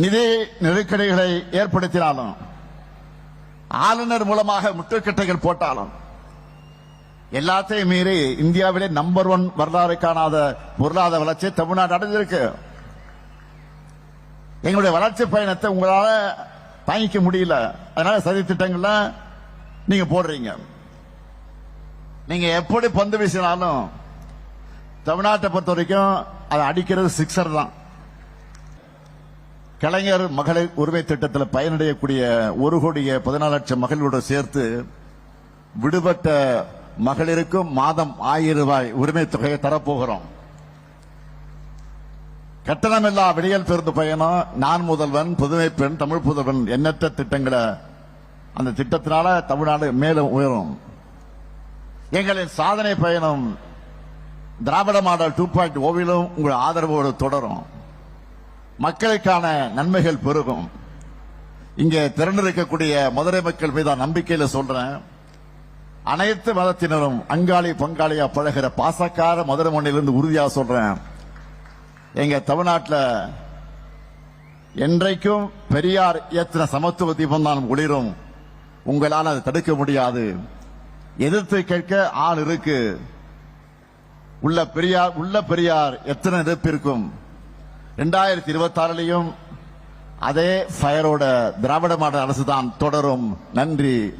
நிதி நெருக்கடிகளை ஏற்படுத்தினாலும் ஆளுநர் மூலமாக முட்டுக்கட்டைகள் போட்டாலும் எல்லாத்தையும் மீறி இந்தியாவிலே நம்பர் ஒன் வரலாறு காணாத பொருளாதார வளர்ச்சி தமிழ்நாடு அடைஞ்சிருக்கு எங்களுடைய வளர்ச்சி பயணத்தை உங்களால தாங்கிக்க முடியல. அதனால சதி திட்டங்கள்ல நீங்க போடுறீங்க. நீங்க எப்படி பந்து வீசினாலும் தமிழ்நாட்டை பொறுத்த வரைக்கும் அதை அடிக்கிறது சிக்ஸர் தான். கலைஞர் மகளிர் உரிமை திட்டத்தில் பயனடையக்கூடிய ஒரு கோடிய பதினாலு லட்சம் மகளிரோடு சேர்த்து விடுபட்ட மகளிருக்கும் மாதம் ஆயிரம் ரூபாய் உரிமை தொகையை தரப்போகிறோம். கட்டணமில்லா விடியல் பேருந்து பயணம் நான் முதல்வன் புதுமை பெண் தமிழ் புதல்வன் எண்ணற்ற திட்டங்களை அந்த திட்டத்தினால தமிழ்நாடு மேலும் உயரும். எங்களின் சாதனை பயணம் திராவிட மாடல் டூ பாயிண்ட் ஓவிலும் உங்கள் ஆதரவோடு தொடரும். மக்களுக்கான நன்மைகள் பெருகும். இங்கே திரண்டிருக்கக்கூடிய மதுரை மக்கள் மீது நம்பிக்கையில சொல்றேன். அனைத்து மதத்தினரும் அங்காளி பங்காளியா பழகிற பாசக்கார மதுரை மண்ணிலிருந்து உறுதியா சொல்றேன். எங்க தமிழ்நாட்டில் என்றைக்கும் பெரியார் இயற்றின சமத்துவ தீபம் தான் ஒளிரும். உங்களால் அதை தடுக்க முடியாது. எதிர்த்து கேட்க ஆள் இருக்கு. உள்ள பெரியார் உள்ள பெரியார் எத்தனை எதிர்ப்பு இருக்கும் ரெண்டாயிரத்தி இருபத்தி ஆறுலையும் அதே ஃபயரோட திராவிட மாடல் அரசு தான் தொடரும். நன்றி.